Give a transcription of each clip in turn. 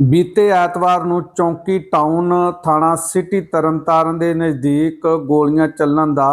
ਬੀਤੇ ਐਤਵਾਰ ਨੂੰ ਚੌਂਕੀ ਟਾਊਨ ਥਾਣਾ ਸਿਟੀ ਤਰਨਤਾਰਨ ਦੇ ਨਜ਼ਦੀਕ ਗੋਲੀਆਂ ਚੱਲਣ ਦਾ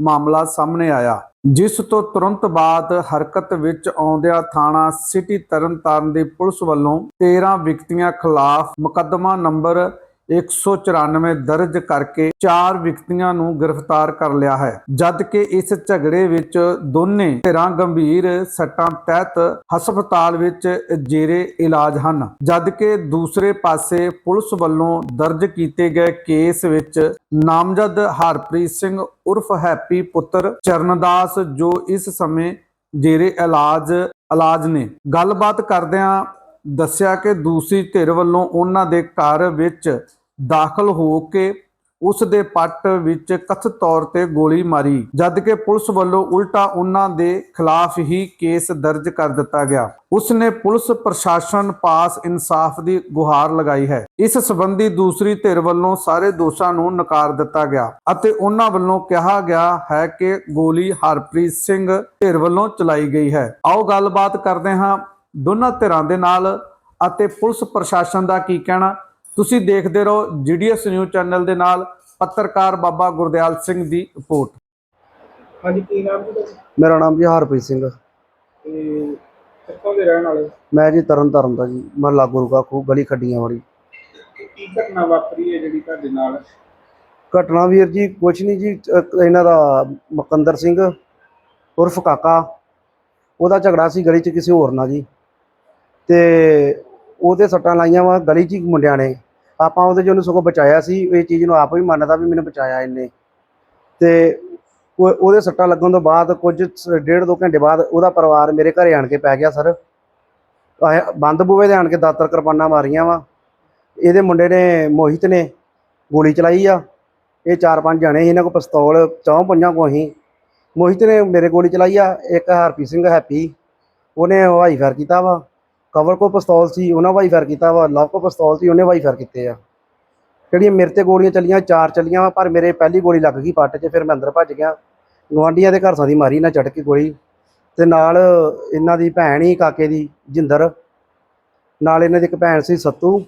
ਮਾਮਲਾ ਸਾਹਮਣੇ ਆਇਆ, ਜਿਸ ਤੋਂ ਤੁਰੰਤ ਬਾਅਦ ਹਰਕਤ ਵਿੱਚ ਆਉਂਦਿਆਂ ਥਾਣਾ ਸਿਟੀ ਤਰਨਤਾਰਨ ਦੀ ਪੁਲਿਸ ਵੱਲੋਂ 13 ਵਿਅਕਤੀਆਂ ਖਿਲਾਫ ਮੁਕੱਦਮਾ ਨੰਬਰ 194 ਦਰਜ ਕਰਕੇ ਚਾਰ ਵਿਅਕਤੀਆਂ ਨੂੰ ਗ੍ਰਿਫਤਾਰ ਕਰ ਲਿਆ ਹੈ। ਜਦ ਕਿ ਇਸ ਝਗੜੇ ਵਿੱਚ ਦੋਨੇ ਧਿਰਾਂ ਗੰਭੀਰ ਸੱਟਾਂ ਤਹਿਤ ਹਸਪਤਾਲ ਵਿੱਚ ਜੇਰੇ ਇਲਾਜ ਹਨ। ਜਦ ਕਿ ਦੂਸਰੇ ਪਾਸੇ ਪੁਲਿਸ ਵੱਲੋਂ ਦਰਜ ਕੀਤੇ ਗਏ ਕੇਸ ਵਿੱਚ ਨਾਮਜ਼ਦ ਹਰਪ੍ਰੀਤ ਸਿੰਘ ਉਰਫ ਹੈਪੀ ਪੁੱਤਰ ਚਰਨਦਾਸ ਜੋ ਇਸ ਸਮੇਂ ਜੇਰੇ ਇਲਾਜ ਇਲਾਜ ਨੇ। ਗੱਲਬਾਤ ਕਰਦਿਆਂ ਦੱਸਿਆ ਕਿ ਦੂਸਰੀ ਧਿਰ ਵੱਲੋਂ ਉਹਨਾਂ ਦੇ ਘਰ ਵਿੱਚ ਦਾਖਲ ਹੋ ਕੇ ਉਸ ਦੇ ਪੱਟ ਵਿੱਚ ਕਥਿਤ ਤੌਰ ਤੇ ਗੋਲੀ ਮਾਰੀ ਜਦਕਿ ਪੁਲਿਸ ਵੱਲੋਂ ਉਲਟਾ ਉਹਨਾਂ ਦੇ ਖਿਲਾਫ ਹੀ ਕੇਸ ਦਰਜ ਕਰ ਦਿੱਤਾ ਗਿਆ। ਉਸ ਨੇ ਪੁਲਿਸ ਪ੍ਰਸ਼ਾਸਨ ਪਾਸ ਇਨਸਾਫ ਦੀ ਗੁਹਾਰ ਲਗਾਈ ਹੈ। ਇਸ ਸੰਬੰਧੀ ਦੂਸਰੀ ਧਿਰ ਵੱਲੋਂ ਸਾਰੇ ਦੋਸ਼ਾਂ ਨੂੰ ਨਕਾਰ ਦਿੱਤਾ ਗਿਆ ਅਤੇ ਉਹਨਾਂ ਵੱਲੋਂ ਕਿਹਾ ਗਿਆ ਹੈ ਕਿ ਗੋਲੀ ਹਰਪ੍ਰੀਤ ਸਿੰਘ ਧਿਰ ਵੱਲੋਂ ਚਲਾਈ ਗਈ ਹੈ। ਆਓ ਗੱਲਬਾਤ ਕਰਦੇ ਹਾਂ ਦੋਨਾਂ ਧਿਰਾਂ ਦੇ ਨਾਲ ਅਤੇ ਪੁਲਿਸ ਪ੍ਰਸ਼ਾਸਨ ਦਾ ਕੀ ਕਹਿਣਾ। ਤੁਸੀਂ ਦੇਖਦੇ ਰਹੋ ਜੀਡੀਐਸ ਨਿਊਜ਼ ਚੈਨਲ ਦੇ ਨਾਲ ਪੱਤਰਕਾਰ ਬਾਬਾ ਗੁਰਦਿਆਲ ਸਿੰਘ ਦੀ ਰਿਪੋਰਟ। ਹਾਂਜੀ ਕੀ ਨਾਮ ਜੀ ਤੁਹਾਡਾ? ਮੇਰਾ ਨਾਮ ਜੀ ਹਰਪ੍ਰੀਤ ਸਿੰਘ। ਤੇ ਕਿੱਥੋਂ ਦੇ ਰਹਿਣ ਵਾਲੇ? ਮੈਂ ਜੀ ਤਰਨ ਤਾਰਨ ਦਾ ਜੀ ਮੈਂ ਲਾਗੂ ਰੁਕਾ ਖੂਬ ਗਲੀ ਖੱਡੀਆਂ ਵਾਲੀ ਤੇ ਕੀ ਘਟਨਾ ਵਾਪਰੀ ਹੈ ਜਿਹੜੀ ਤੁਹਾਡੇ ਨਾਲ? ਘਟਨਾ ਵੀਰ ਜੀ ਕੁਛ ਨਹੀਂ ਜੀ ਇਹਨਾਂ ਦਾ ਮਕੰਦਰ ਸਿੰਘ ਉਰਫ ਕਾਕਾ ਉਹਦਾ ਝਗੜਾ ਸੀ ਗਲੀ 'ਚ ਕਿਸੇ ਹੋਰ ਨਾਲ ਜੀ। ਤੇ ਉਹਦੇ ਸੱਟਾਂ ਲਾਈਆਂ ਵਾ ਗਲੀ 'ਚ ਹੀ ਮੁੰਡਿਆਂ ਨੇ। ਆਪਾਂ ਉਹਦੇ 'ਚ ਉਹਨੂੰ ਸਗੋਂ ਬਚਾਇਆ ਸੀ, ਇਹ ਚੀਜ਼ ਨੂੰ ਆਪ ਵੀ ਮੰਨਦਾ ਵੀ ਮੈਨੂੰ ਬਚਾਇਆ ਇਹਨੇ। ਤੇ ਉਹਦੇ ਸੱਟਾਂ ਲੱਗਣ ਤੋਂ ਬਾਅਦ ਕੁਝ ਸ- ਡੇਢ ਦੋ ਘੰਟੇ ਬਾਅਦ ਉਹਦਾ ਪਰਿਵਾਰ ਮੇਰੇ ਘਰੇ ਆਣ ਕੇ ਪੈ ਗਿਆ ਸਰ। ਬੰਦ ਬੂਵੇ ਦੇ ਆਣ ਕੇ ਦਾਤਰ ਕਿਰਪਾਨਾਂ ਮਾਰੀਆਂ ਵਾ। ਇਹਦੇ ਮੁੰਡੇ ਨੇ ਮੋਹਿਤ ਨੇ ਗੋਲੀ ਚਲਾਈ ਆ। ਇਹ ਚਾਰ ਪੰਜ ਜਣੇ ਸੀ, ਇਹਨਾਂ ਕੋਲ ਪਿਸਤੌਲ, ਚੌਂ ਪੰਜਾਂ ਕੋ ਅਸੀਂ ਮੋਹਿਤ ਨੇ ਮੇਰੇ ਗੋਲੀ ਚਲਾਈ ਆ, ਇੱਕ ਹਰਪੀ ਸਿੰਘ ਹੈਪੀ, ਉਹਨੇ ਹਵਾਈ ਫਾਇਰ ਕੀਤਾ ਵਾ। ਕਵਰ ਕੋ ਪਿਸਤੌਲ ਸੀ ਉਹਨਾਂ ਹਵਾਈ ਫਾਇਰ ਕੀਤਾ ਵਾ ਲਵ ਕੋ ਪਿਸਤੌਲ ਸੀ ਉਹਨੇ ਹਵਾਈ ਫਾਇਰ ਕੀਤੇ ਆ। ਜਿਹੜੀਆਂ ਮੇਰੇ ਤੇ ਗੋਲੀਆਂ ਚੱਲੀਆਂ ਚਾਰ ਚੱਲੀਆਂ ਵਾ ਪਰ ਮੇਰੇ ਪਹਿਲੀ ਗੋਲੀ ਲੱਗ ਗਈ ਪੱਟ 'ਚ ਫਿਰ ਮੈਂ ਅੰਦਰ ਭੱਜ ਗਿਆ। ਗਵਾਂਡੀਆਂ ਦੇ ਘਰ ਸਾਂ ਦੀ ਮਾਰੀ ਨਾ ਚੜ ਕੇ ਗੋਲੀ। ਤੇ ਨਾਲ ਇਹਨਾਂ ਦੀ ਭੈਣ ਹੀ ਕਾਕੇ ਦੀ ਜਿੰਦਰ। ਨਾਲ ਇਹਨਾਂ ਦੀ ਇੱਕ ਭੈਣ ਸੀ ਸੱਤੂ।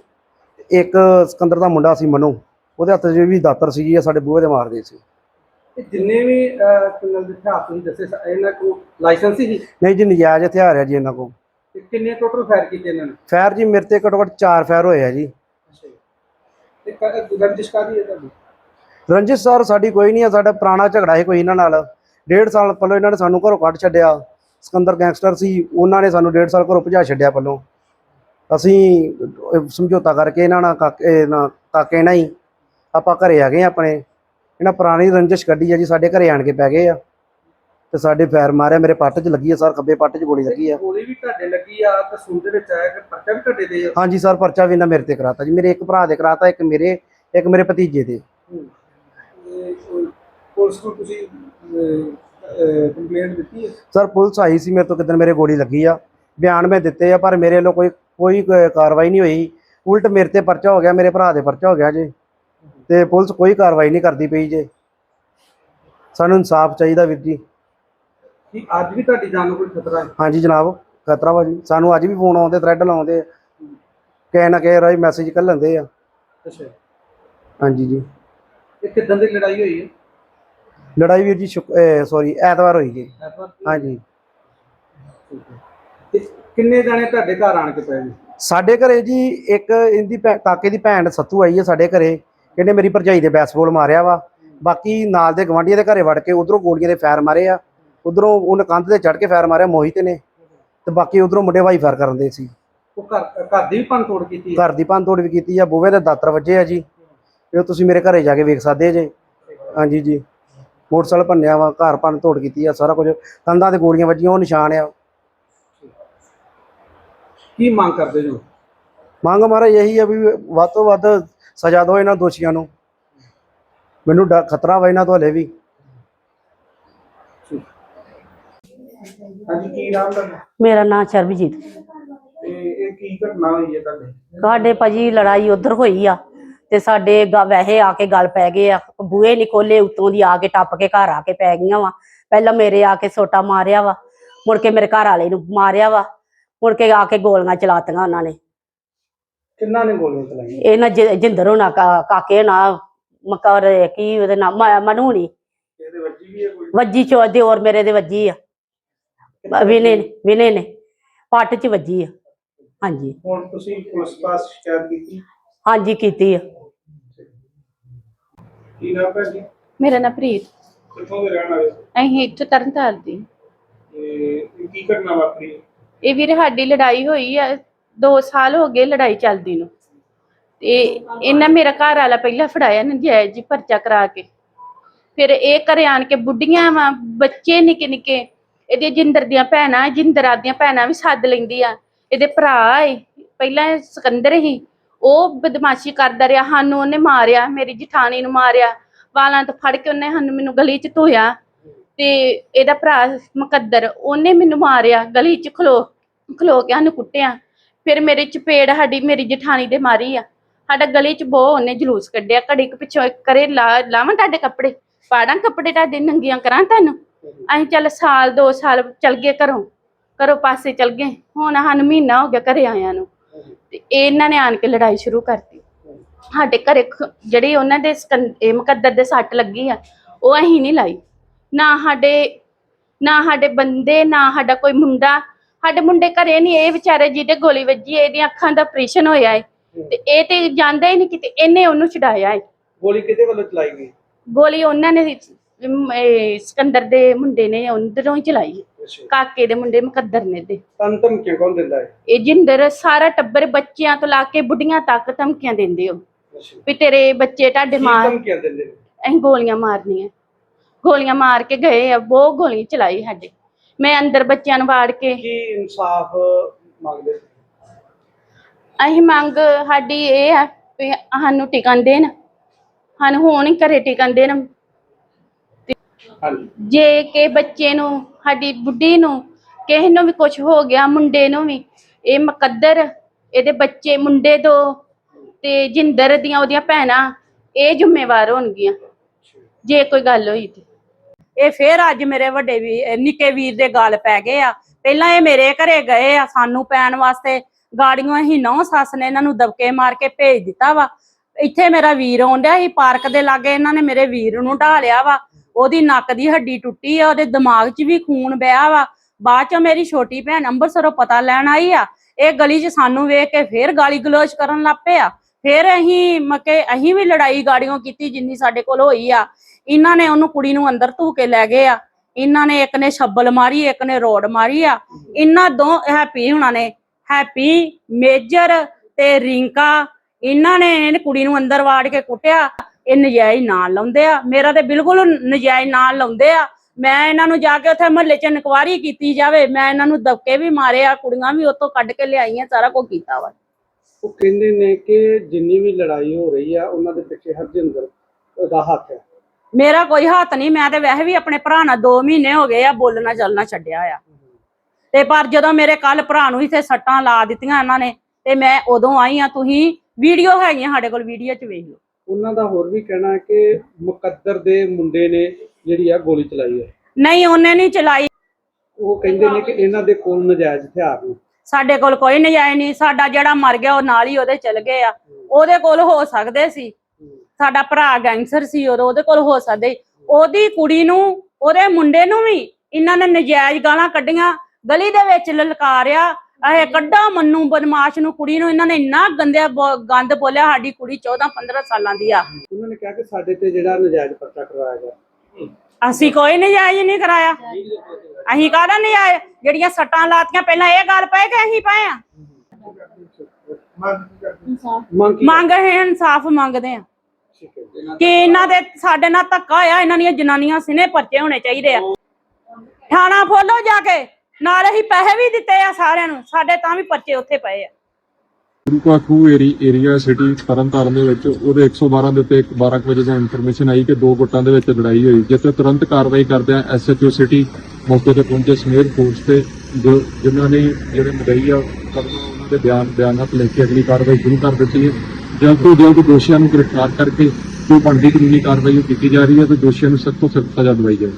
ਇੱਕ ਸਿਕੰਦਰ ਦਾ ਮੁੰਡਾ ਸੀ ਮਨੂ। ਉਹਦੇ ਹੱਥ 'ਚ ਵੀ ਦਾਤਰ ਸੀ ਜੀ ਇਹ ਸਾਡੇ ਬੂਹੇ ਦੇ ਮਾਰਦੇ ਸੀ। ਜਿੰਨੇ ਵੀ ਦੇ ਹਥਿਆਰ ਤੁਸੀਂ ਦੱਸੇ ਇਹਨਾਂ ਕੋਲ ਲਾਇਸੈਂਸ ਹੀ ਨਹੀਂ ਜੀ ਨਜਾਇਜ਼ ਹਥਿਆਰ ਹੈ ਜੀ ਇਹਨਾਂ ਕੋਲ। ਤੇ ਕਿੰਨੇ ਟੋਟਲ ਫਾਇਰ ਕੀਤੇ ਇਹਨਾਂ ਨੇ? ਫਾਇਰ ਜੀ ਮੇਰੇ ਤੇ ਘੱਟੋ ਘੱਟ ਚਾਰ ਫਾਇਰ ਹੋਏ ਆ ਜੀ। ਅੱਛਾ ਜੀ। ਤੇ ਕ- ਰੰਜਿਸ਼ ਕਾਦੀ ਹੈ ਤੁਹਾਡੀ? ਰੰਜਿਤ ਸਰ ਸਾਡੀ ਕੋਈ ਨਹੀਂ ਆ ਸਾਡਾ ਪੁਰਾਣਾ ਝਗੜਾ ਹੈ ਕੋਈ ਇਹਨਾਂ ਨਾਲ। ਡੇਢ ਸਾਲ ਪਹਿਲਾਂ ਇਹਨਾਂ ਨੇ ਸਾਨੂੰ ਘਰੋਂ ਕੱਢ ਛੱਡਿਆ। ਸਿਕੰਦਰ ਗੈਂਗਸਟਰ ਸੀ ਉਹਨਾਂ ਨੇ ਸਾਨੂੰ ਡੇਢ ਸਾਲ ਘਰੋਂ ਭਜਾ ਛੱਡਿਆ ਪਹਿਲੋਂ। ਅਸੀਂ ਅਹ, ਸਮਝੌਤਾ ਕਰਕੇ ਇਹਨਾਂ ਨਾਲ ਕਾਕੇ ਨਾਲ ਕਾਕੇ ਨਾਲ ਹੀ ਆਪਾਂ ਘਰੇ ਆ ਗਏ ਆਪਣੇ। ਇਹਨਾਂ ਪੁਰਾਣੀ ਰੰਜਿਸ਼ ਕੱਢੀ ਆ ਜੀ ਸਾਡੇ ਘਰੇ ਆਣ ਕੇ ਪੈ ਗਏ ਆ। ਤੇ ਸਾਡੇ ਫਾਇਰ ਮਾਰਿਆ ਮੇਰੇ ਪੱਟ 'ਚ ਲੱਗੀ ਆ ਸਰ ਖੱਬੇ ਪੱਟ 'ਚ ਗੋਲੀ ਲੱਗੀ ਆ। ਗੋਲੀ ਵੀ ਤੁਹਾਡੇ ਲੱਗੀ ਆ ਤੇ ਸੁਣ ਦੇ ਵਿੱਚ ਆਇਆ ਕਿ ਪਰਚਾ ਵੀ ਤੁਹਾਡੇ ਦੇ ਆ? ਹਾਂਜੀ ਸਰ ਪਰਚਾ ਵੀ ਇਹਨਾਂ ਮੇਰੇ ਤੇ ਕਰਾਤਾ ਜੀ। ਮੇਰੇ ਇੱਕ ਭਰਾ ਦੇ ਕਰਾਤਾ ਇੱਕ ਮੇਰੇ ਇੱਕ ਮੇਰੇ ਭਤੀਜੇ ਦੇ। ਤੇ ਕੋਈ ਪੁਲਿਸ ਨੂੰ ਤੁਸੀਂ ਕੰਪਲੇਂਟ ਦਿੱਤੀ ਹੈ? ਸਰ ਪੁਲਿਸ ਆਈ ਸੀ ਮੇਰੇ ਤੋਂ ਕਿਦਨ ਮੇਰੇ ਗੋਲੀ ਲੱਗੀ ਆ। ਬਿਆਨ ਮੈਂ ਦਿੱਤੇ ਆ ਪਰ ਮੇਰੇ ਵੱਲੋਂ ਕੋਈ ਕੋਈ ਕ- ਕਾਰਵਾਈ ਨਹੀਂ ਹੋਈ। ਉਲਟ ਮੇਰੇ ਤੇ ਪਰਚਾ ਹੋ ਗਿਆ ਮੇਰੇ ਭਰਾ ਦੇ ਪਰਚਾ ਹੋ ਗਿਆ ਜੇ। ਤੇ ਪੁਲਿਸ ਕੋਈ ਕਾਰਵਾਈ ਨਹੀਂ ਕਰਦੀ ਪਈ ਜੇ। ਸਾਨੂੰ ਇਨਸਾਫ ਚਾਹੀਦਾ ਵੀਰ ਜੀ। ਕਿ ਅੱਜ ਵੀ ਤੁਹਾਡੀ ਜਾਨ ਨੂੰ ਕੋਈ ਖਤਰਾ ਹੈ? ਹਾਂਜੀ ਜਨਾਬ ਖਤਰਾ ਵਾ ਜੀ। ਸਾਨੂੰ ਅੱਜ ਵੀ ਫੋਨ ਆਉਂਦੇ ਥ੍ਰੈਡ ਲਾਉਂਦੇ ਆ। ਕਿਸੇ ਨਾ ਕਿਸੇ ਰਾਹੀਂ ਮੈਸੇਜ ਕਰ ਲੈਂਦੇ ਆ। ਅੱਛਾ। ਹਾਂਜੀ ਜੀ। ਇਹ ਕਿਦਾਂ ਦੀ ਲੜਾਈ ਹੋਈ ਹੈ? ਲੜਾਈ ਵੀਰ ਜੀ ਸੌਰੀ ਐਤਵਾਰ ਹੋਈ ਜੀ। ਐਤਵਾਰ? ਦੀ? ਹਾਂਜੀ ਤੇ ਕਿੰਨੇ ਜਾਣੇ ਤੁਹਾਡੇ ਘਰ ਆਣ ਕੇ ਪਏ ਨੇ? ਸਾਡੇ ਘਰੇ ਜੀ ਇੱਕ ਇਹਦੀ ਭੈ- ਕਾਕੇ ਦੀ ਭੈਣ ਸੱਤੂ ਆਈ ਹੈ ਸਾਡੇ ਘਰੇ। ਇਹਨੇ ਮੇਰੀ ਭਰਜਾਈ ਦੇ ਬੈਸਬਾਲ ਮਾਰਿਆ ਵਾ। ਬਾਕੀ ਨਾਲ ਦੇ ਗਵਾਂਢੀਆਂ ਦੇ ਘਰੇ ਵੜ ਕੇ ਉਧਰੋਂ ਗੋਲੀਆਂ ਦੇ ਫਾਇਰ ਮਾਰੇ ਆ। ਉਧਰੋਂ ਉਹਨੇ ਕੰਧ ਤੇ ਚੜ ਕੇ ਫਾਇਰ ਮਾਰਿਆ ਮੋਹਿਤ ਨੇ। ਤੇ ਬਾਕੀ ਉਧਰੋਂ ਮੁੰਡੇ ਵਾਈ ਫਾਇਰ ਕਰਨ ਦੇ ਸੀ। ਉਹ ਘਰ ਘਰ ਦੀ ਵੀ ਭੰਨ ਤੋੜ ਕੀਤੀ ਹੈ? ਘਰ ਦੀ ਭੰਨ ਤੋੜ ਵੀ ਕੀਤੀ ਆ ਬੂਹੇ ਦੇ ਦਾਤਰ ਵੱਜੇ ਆ ਜੀ। ਇਹ ਤੁਸੀਂ ਮੇਰੇ ਘਰੇ ਜਾ ਕੇ ਵੇਖ ਸਕਦੇ ਜੇ। ਹਾਂਜੀ ਜੀ। ਮੋਟਰਸਾਈਕਲ ਭੰਨਿਆ ਵਾ ਘਰ ਭੰਨ ਤੋੜ ਕੀਤੀ ਆ ਸਾਰਾ ਕੁਝ। ਕੰਧਾਂ ਤੇ ਗੋਲੀਆਂ ਵੱਜੀਆਂ ਉਹ ਨਿਸ਼ਾਨ ਆ। ਕੀ ਮੰਗ ਕਰਦੇ ਜੋ? ਮੰਗ ਮਹਾਰਾਜ ਇਹੀ ਆ ਵੀ ਵੱਧ ਤੋਂ ਵੱਧ ਸਜ਼ਾ ਦਿਓ ਇਹਨਾਂ ਦੋਸ਼ੀਆਂ ਨੂੰ। ਮੈਨੂੰ ਖਤਰਾ ਵਾ ਇਹਨਾਂ ਤੋਂ ਹਲੇ ਵੀ। ਹਾਂਜੀ ਕੀ ਨਾਮ ਤੁਹਾਡਾ? ਮੇਰਾ ਨਾਮ ਸ਼ਰਬਜੀਤ। ਤੇ ਇਹ ਕੀ ਘਟਨਾ ਹੋਈ ਹੈ ਤੁਹਾਡੇ? ਸਾਡੇ ਭਾਜੀ ਲੜਾਈ ਉਧਰ ਹੋਈ ਆ ਤੇ ਸਾਡੇ ਗ- ਵੈਸੇ ਆ ਕੇ ਗੱਲ ਪੈ ਗਏ ਆ। ਬੂਹੇ ਨਹੀਂ ਖੋਲੇ ਉਤੋਂ ਦੀ ਆ ਕੇ ਟੱਪ ਕੇ ਘਰ ਆ ਕੇ ਪੈ ਗਈਆਂ ਵਾ। ਪਹਿਲਾਂ ਮੇਰੇ ਆ ਕੇ ਸੋਟਾ ਮਾਰਿਆ ਵਾ ਮੁੜ ਕੇ ਮੇਰੇ ਘਰ ਵਾਲੇ ਨੂੰ ਮਾਰਿਆ ਵਾ ਮੁੜ ਕੇ ਆ ਕੇ ਗੋਲੀਆਂ ਚਲਾਤੀਆਂ ਉਹਨਾਂ ਨੇ। ਕਿੰਨਾ ਨੇ ਗੋਲੀਆਂ ਚਲਾਈਆਂ? ਇਹ ਨਾ ਜਿ- ਜਿੰਦਰ ਹੋਣਾ ਕਾ- ਕਾਕੇ ਨਾ ਮਕਰ ਕੀ ਉਹਦੇ ਨਾਮ ਮਨੂਣੀ ਇਹਦੇ ਵੱਜੀ ਵੀ ਹੈ ਕੋਈ? ਵੱਜੀ ਚੋ ਦਿਓਰ ਮੇਰੇ ਦੇ ਵੱਜੀ ਆ। ਵਿਨੇ ਨੇ ਵਿਨੇ ਨੇ। ਪੱਟ ਚ ਵੱਜੀ ਆ। ਹਾਂਜੀ। ਹੁਣ ਤੁਸੀਂ ਪੁਲਿਸ ਪਾਸ ਸ਼ਿਕਾਇਤ ਕੀਤੀ? ਹਾਂਜੀ ਕੀਤੀ ਆ। ਕੀ ਨਾਮ ਹੈ ਜੀ? ਮੇਰਾ ਨਾਂ ਪ੍ਰੀਤ। ਕਿੱਥੋਂ ਦੇ ਰਹਿਣ ਵਾਲੇ ਹੋ? ਅਸੀਂ ਇੱਥੋਂ ਤਰਨਤਾਰਨ ਦੀ। ਤੇ ਇਹ ਕੀ ਘਟਨਾ ਵਾਪਰੀ? ਇਹ ਵੀਰੇ ਸਾਡੀ ਲੜਾਈ ਹੋਈ ਆ 2 ਸਾਲ ਹੋ ਗਏ ਲੜਾਈ ਚੱਲਦੀ ਨੂੰ। ਤੇ ਇਹਨਾਂ ਮੇਰਾ ਘਰ ਵਾਲਾ ਪਹਿਲਾਂ ਫੜਾਇਆ ਨਜਾਇਜ਼ ਜੀ ਪਰਚਾ ਕਰਾ ਕੇ। ਫਿਰ ਇਹ ਘਰੇ ਆਣ ਕੇ ਬੁੱਢੀਆਂ ਵਾ ਬੱਚੇ ਨਿੱਕੇ ਨਿੱਕੇ ਇਹਦੇ ਜਿੰਦਰ ਦੀਆਂ ਭੈਣਾਂ, ਜਿੰਦਰਾ ਦੀਆਂ ਭੈਣਾਂ ਵੀ ਸੱਦ ਲੈਂਦੀ ਆ। ਇਹਦੇ ਭਰਾ ਏ, ਪਹਿਲਾਂ ਇਹ ਸਿਕੰਦਰ ਹੀ, ਉਹ ਬਦਮਾਸ਼ੀ ਕਰਦਾ ਰਿਹਾ, ਸਾਨੂੰ ਉਹਨੇ ਮਾਰਿਆ, ਮੇਰੀ ਜਠਾਣੀ ਨੂੰ ਮਾਰਿਆ, ਵਾਲਾਂ ਤੋਂ ਫੜ ਕੇ ਉਹਨੇ ਸਾਨੂੰ ਮੈਨੂੰ ਗਲੀ 'ਚ ਧੋਇਆ ਤੇ ਇਹਦਾ ਭਰਾ ਮੁਕੱਦਰ, ਉਹਨੇ ਮੈਨੂੰ ਮਾਰਿਆ, ਗਲੀ 'ਚ ਖਲੋ ਖਲੋ ਕੇ ਸਾਨੂੰ ਕੁੱਟਿਆ। ਫਿਰ ਮੇਰੇ ਚਪੇੜ ਸਾਡੀ, ਮੇਰੀ ਜਠਾਣੀ ਦੇ ਮਾਰੀ ਆ। ਸਾਡਾ ਗਲੀ 'ਚ ਬਹੁ ਉਹਨੇ ਜਲੂਸ ਕੱਢਿਆ, ਘੜੀ ਕੁ ਪਿੱਛੋਂ ਕਰੇ ਲਾ, ਲਾਵਾਂ ਤੁਹਾਡੇ ਕੱਪੜੇ? ਪਾੜਾਂ ਕੱਪੜੇ ਤੁਹਾਡੇ, ਨੰਗੀਆਂ ਕਰਾਂ ਤੁਹਾਨੂੰ? ਅਸੀਂ ਚੱਲ ਸਾਲ ਦੋ ਸਾਲ ਚਲ ਗਏ ਘਰੋਂ ਘਰੋਂ ਪਾਸੇ ਚਲ ਗਏ। ਹੁਣ ਸਾਨੂੰ ਮਹੀਨਾ ਹੋ ਗਿਆ ਘਰੇ ਆਇਆਂ ਨੂੰ। ਤੇ ਇਹਨਾਂ ਨੇ ਆਣ ਕੇ ਲੜਾਈ ਸ਼ੁਰੂ ਕਰਤੀ। ਸਾਡੇ ਘਰੇ ਖ- ਜਿਹੜੀ ਉਹਨਾਂ ਦੇ ਮੁਕੱਦਰ ਦੇ ਸੱਟ ਲੱਗੀ ਆ ਉਹ ਅਸੀਂ ਨਹੀਂ ਲਾਈ। ਨਾ ਸਾਡੇ ਨਾ ਸਾਡੇ ਬੰਦੇ ਨਾ ਸਾਡਾ ਕੋਈ ਮੁੰਡਾ। ਸਾਡੇ ਮੁੰਡੇ ਘਰੇ ਨਹੀਂ ਇਹ ਵਿਚਾਰੇ ਜਿਹਦੇ ਗੋਲੀ ਵੱਜੀ ਹੈ, ਇਹਦੀਆਂ ਅੱਖਾਂ ਦਾ ਆਪਰੇਸ਼ਨ ਹੋਇਆ ਹੈ ਤੇ ਇਹ ਤੇ ਜਾਂਦਾ ਹੀ ਨਹੀਂ ਕਿਤੇ ਇਹਨੇ ਉਹਨੂੰ ਛਡਾਇਆ ਹੈ ਗੋਲੀ ਕਿਹਦੇ ਵੱਲੋਂ ਚਲਾਈ ਗਈ? ਗੋਲੀ ਉਹਨਾਂ ਨੇ ਇਹ ਸਿਕੰਦਰ ਦੇ ਮੁੰਡੇ ਨੇ ਅੰਦਰੋਂ ਹੀ ਚਲਾਈ। ਕਾਕੇ ਦੇ ਮੁੰਡੇ ਮੁਕੱਦਰ ਨੇ ਦੇ ਤਨ ਧਮਕੀਆਂ ਕੌਣ ਦਿੰਦਾ ਹੈ? ਇਹ ਜਿੰਦਰ ਸਾਰਾ ਟੱਬਰ ਬੱਚਿਆਂ ਤੋਂ ਲਾ ਕੇ ਬੁੱਢੀਆਂ ਤੱਕ ਧਮਕੀਆਂ ਦਿੰਦੇ ਹੋ ਵੀ ਤੇਰੇ ਬੱਚੇ ਤੁਹਾਡੇ ਮਾਰ ਧਮਕੀਆਂ ਦਿੰਦੇ ਨੇ? ਅਸੀਂ ਗੋਲੀਆਂ ਮਾਰਨੀਆਂ। ਗੋਲੀਆਂ ਮਾਰ ਕੇ ਗਏ ਆ ਬਹੁਤ ਗੋਲੀ ਚਲਾਈ ਸਾਡੇ। ਮੈਂ ਅੰਦਰ ਬੱਚਿਆਂ ਨੂੰ ਵਾੜ ਕੇ ਕੀ ਇਨਸਾਫ ਮੰਗਦੇ? ਅਸੀਂ ਮੰਗ ਸਾਡੀ ਇਹ ਆ ਵੀ ਸਾਨੂੰ ਟਿਕਣ ਦੇਣ। ਸਾਨੂੰ ਹੁਣ ਘਰੇ ਟਿਕਣ ਦੇਣ। ਜੇ ਕਿ ਬੱਚੇ ਨੂੰ, ਸਾਡੀ ਬੁੱਢੀ ਨੂੰ, ਕਿਸੇ ਨੂੰ ਵੀ ਕੁਝ ਹੋ ਗਿਆ, ਮੁੰਡੇ ਨੂੰ ਵੀ, ਇਹ ਮੁਕੱਦਰ, ਇਹਦੇ ਬੱਚੇ ਮੁੰਡੇ ਦੋ ਤੇ ਜਿੰਦਰ ਦੀਆਂ ਉਹਦੀਆਂ ਭੈਣਾਂ, ਇਹ ਜ਼ਿੰਮੇਵਾਰ ਹੋਣਗੀਆਂ। ਜੇ ਕੋਈ ਗੱਲ ਹੋਈ ਤੇ। ਇਹ ਫੇਰ ਅੱਜ ਮੇਰੇ ਵੱਡੇ ਵੀ ਨਿੱਕੇ ਵੀਰ ਦੇ ਗਾਲ ਪੈ ਗਏ ਆ। ਪਹਿਲਾਂ ਇਹ ਮੇਰੇ ਘਰੇ ਗਏ ਆ, ਸਾਨੂੰ ਪੈਣ ਵਾਸਤੇ ਗਾੜੀਆਂ ਹੀ ਨੌ ਸੱਸ ਨੇ ਇਹਨਾਂ ਨੂੰ ਦਬਕੇ ਮਾਰ ਕੇ ਭੇਜ ਦਿੱਤਾ ਵਾ। ਇੱਥੇ ਮੇਰਾ ਵੀਰ ਆਉਂਦਿਆ ਸੀ, ਪਾਰਕ ਦੇ ਲਾਗੇ ਇਹਨਾਂ ਨੇ ਮੇਰੇ ਵੀਰ ਨੂੰ ਢਾਲਿਆ ਵਾ। ਉਹਦੀ ਨੱਕ ਦੀ ਹੱਡੀ ਟੁੱਟੀ ਆ, ਉਹਦੇ ਦਿਮਾਗ 'ਚ ਵੀ ਖੂਨ ਵਹਿਆ ਵਾ। ਬਾਅਦ 'ਚ ਮੇਰੀ ਛੋਟੀ ਭੈਣ ਅੰਮ੍ਰਿਤਸਰੋਂ ਪਤਾ ਲੈਣ ਆਈ ਆ। ਇਹ ਗਲੀ 'ਚ ਸਾਨੂੰ ਵੇਖ ਕੇ ਫੇਰ ਗਾਲੀ ਗਲੋਚ ਕਰਨ ਲੱਗ ਪਿਆ ਆ। ਫਿਰ ਅਸੀਂ ਮੱਕੇ ਅਸੀਂ ਵੀ ਲੜਾਈ ਗਾੜੀਆਂ ਕੀਤੀ ਜਿੰਨੀ ਸਾਡੇ ਕੋਲ ਹੋਈ ਆ। ਇਹਨਾਂ ਨੇ ਉਹਨੂੰ ਕੁੜੀ ਨੂੰ ਅੰਦਰ ਧੂ ਕੇ ਲੈ ਗਏ ਆ। ਇਹਨਾਂ ਨੇ ਇੱਕ ਨੇ ਛੱਬਲ ਮਾਰੀ, ਇੱਕ ਨੇ ਰੋਡ ਮਾਰੀ ਆ। ਇਹਨਾਂ ਦੋ ਹੈਪੀ ਹੁਣਾਂ ਨੇ, ਹੈਪੀ, ਮੇਜਰ ਤੇ ਰਿੰਕਾ। ਇਹਨਾਂ ਨੇ ਇਹਨੇ ਕੁੜੀ ਨੂੰ ਅੰਦਰ ਵਾੜ ਕੇ ਕੁੱਟਿਆ। ਇਹ ਨਜਾਇਜ਼ ਨਾਲ ਲਾਉਂਦੇ ਆ। ਮੇਰਾ ਤੇ ਬਿਲਕੁਲ ਨਜਾਇਜ਼ ਨਾਲ ਲਾਉਂਦੇ ਆ। ਮੈਂ ਇਹਨਾਂ ਨੂੰ ਜਾ ਕੇ ਉੱਥੇ ਮਹੱਲੇ 'ਚ ਇਨਕੁਆਰੀ ਕੀਤੀ ਜਾਵੇ। ਮੈਂ ਇਹਨਾਂ ਨੂੰ ਦਬਕੇ ਵੀ ਮਾਰੇ ਆ ਕੁੜੀਆਂ ਵੀ ਉੱਥੋਂ ਕੱਢ ਕੇ ਲਿਆਈਆਂ ਸਾਰਾ ਕੁਝ ਕੀਤਾ ਵਾ। ਉਹ ਕਹਿੰਦੇ ਨੇ ਕਿ ਜਿੰਨੀ ਵੀ ਲੜਾਈ ਹੋ ਰਹੀ ਆ ਉਹਨਾਂ ਦੇ ਪਿੱਛੇ ਹਰਜਿੰਦਰ ਦਾ ਹੱਥ ਹੈ। ਮੇਰਾ ਕੋਈ ਹੱਥ ਨਹੀਂ ਮੈਂ ਤੇ ਵੈਸੇ ਵੀ ਆਪਣੇ ਭਰਾ ਨਾਲ 2 ਮਹੀਨੇ ਹੋ ਗਏ ਆ ਬੋਲਣਾ ਚੱਲਣਾ ਛੱਡਿਆ ਆ। ਤੇ ਪਰ ਜਦੋਂ ਮੇਰੇ ਕੱਲ ਭਰਾ ਨੂੰ ਇੱਥੇ ਸੱਟਾਂ ਲਾ ਦਿੱਤੀਆਂ ਇਹਨਾਂ ਨੇ ਤੇ ਮੈਂ ਉਦੋਂ ਆਈ ਆ। ਤੁਸੀਂ ਵੀਡੀਓ ਹੈਗੀਆਂ ਸਾਡੇ ਕੋਲ ਵੀਡੀਓ 'ਚ ਵੇਖ ਲਓ। ਉਹਨਾਂ ਦਾ ਹੋਰ ਵੀ ਕਹਿਣਾ ਹੈ ਕਿ ਮੁਕੱਦਰ ਦੇ ਮੁੰਡੇ ਨੇ ਜਿਹੜੀ ਆ ਗੋਲੀ ਚਲਾਈ ਹੈ। ਨਹੀਂ ਉਹਨੇ ਨਹੀਂ ਚਲਾਈ। ਉਹ ਕਹਿੰਦੇ ਨੇ ਕਿ ਇਹਨਾਂ ਦੇ ਕੋਲ ਨਜਾਇਜ਼ ਹਥਿਆਰ ਨੇ। ਸਾਡੇ ਕੋਲ ਕੋਈ ਨਜਾਇਜ਼ ਨਹੀਂ। ਸਾਡਾ ਜਿਹੜਾ ਮਰ ਗਿਆ ਉਹ ਨਾਲ ਹੀ ਉਹਦੇ ਚਲ ਗਏ ਆ। ਉਹਦੇ ਕੋਲ ਹੋ ਸਕਦੇ ਸੀ। ਸਾਡਾ ਭਰਾ ਗੈਂਗਸਟਰ ਸੀ ਉਦੋਂ ਉਹਦੇ ਕੋਲ ਹੋ ਸਕਦੇ। ਉਹਦੀ ਕੁੜੀ ਨੂੰ ਉਹਦੇ ਮੁੰਡੇ ਨੂੰ ਵੀ ਇਹਨਾਂ ਨੇ ਨਜਾਇਜ਼ ਗਾਲਾਂ ਕੱਢੀਆਂ। ਗਲੀ ਦੇ ਵਿੱਚ ਲਲਕਾਰਿਆ। ਇਹ ਕੱਢਾ ਮੰਨੂ ਬਦਮਾਸ਼ ਨੂੰ ਕੁੜੀ ਨੂੰ ਇਹਨਾਂ ਨੇ ਇੰਨਾ ਗੰਦਿਆ ਬੋ- ਗੰਦ ਬੋਲਿਆ ਸਾਡੀ ਕੁੜੀ 14 15 ਸਾਲਾਂ ਦੀ ਆ। ਉਹਨਾਂ ਨੇ ਕਿਹਾ ਕਿ ਸਾਡੇ ਤੇ ਜਿਹੜਾ ਨਜਾਇਜ਼ ਪਰਚਾ ਕਰਵਾਇਆ ਗਿਆ। ਅਸੀਂ ਕੋਈ ਨਜਾਇਜ਼ ਨਹੀਂ ਕਰਾਇਆ। ਅਸੀਂ ਕਾਹਦਾ ਨਜਾਇਜ਼? ਜਿਹੜੀਆਂ ਸੱਟਾਂ ਲਾਤੀਆਂ ਪਹਿਲਾਂ ਇਹ ਗੱਲ ਪਏ ਕਿ ਅਸੀਂ ਪਏ ਆ? ਮੰਗ ਕੀ ਮੰਗ ਹੈ ਇਨਸਾਫ ਮੰਗਦੇ ਆ। ਠੀਕ ਹੈ ਕਿ ਇਹਨਾਂ ਦੇ ਸਾਡੇ ਨਾਲ ਧੱਕਾ ਹੋਇਆ ਇਹਨਾਂ ਦੀਆਂ ਜਨਾਨੀਆਂ ਸਿਨੇ ਪਰਚੇ ਹੋਣੇ ਚਾਹੀਦੇ ਆ। ਥਾਣਾ ਫੋਲੋ ਜਾ ਕੇ। ਨਾਲ ਅਸੀਂ ਪੈਸੇ ਵੀ ਦਿੱਤੇ ਆ ਸਾਰਿਆਂ ਨੂੰ, ਸਾਡੇ ਤਾਂ ਵੀ ਪਰਚੇ ਉੱਥੇ ਪਏ ਆ। ਰੂਪਾ ਖੂ ਏਰੀ, ਏਰੀਆ ਸਿਟੀ ਤਰਨਤਾਰਨ ਦੇ ਵਿੱਚ ਉਹਦੇ 112 ਦੇ ਉੱਤੇ ਇੱਕ 12 ਵਜੇ ਦਾ ਇਨਫੋਰਮੇਸ਼ਨ ਆਈ ਕਿ ਦੋ ਗੁੱਟਾਂ ਦੇ ਵਿੱਚ ਲੜਾਈ ਹੋਈ ਜਿਸ ਤੇ ਤੁਰੰਤ ਕਾਰਵਾਈ ਕਰਦਿਆਂ ਐਸਐਚਓ ਸਿਟੀ ਮੌਕੇ ਤੇ ਪਹੁੰਚੇ ਸਮੇਤ ਫੋਰਸ ਤੇ, ਜੋ ਜਿਨ੍ਹਾਂ ਨੇ ਜਿਹੜੇ ਮੁਦਈ ਆ ਕਰਨਾ ਉਹਨਾਂ ਦੇ ਬਿਆਨ, ਬਿਆਨਾਤ ਲੈ ਕੇ ਅਗਲੀ ਕਾਰਵਾਈ ਸ਼ੁਰੂ ਕਰ ਦਿੱਤੀ ਹੈ। ਜਲਦ ਤੋਂ ਜਲਦ ਦੋਸ਼ੀਆਂ ਨੂੰ ਗ੍ਰਿਫਤਾਰ ਕਰਕੇ ਜੋ ਬਣਦੀ ਕਾਨੂੰਨੀ ਕਾਰਵਾਈ ਉਹ ਕੀਤੀ ਜਾ ਰਹੀ ਹੈ, ਤੇ ਦੋਸ਼ੀਆਂ ਨੂੰ ਸਖਤ ਤੋਂ ਸਖਤ ਸਜ਼ਾ ਦਿਵਾਈ ਜਾਵੇ।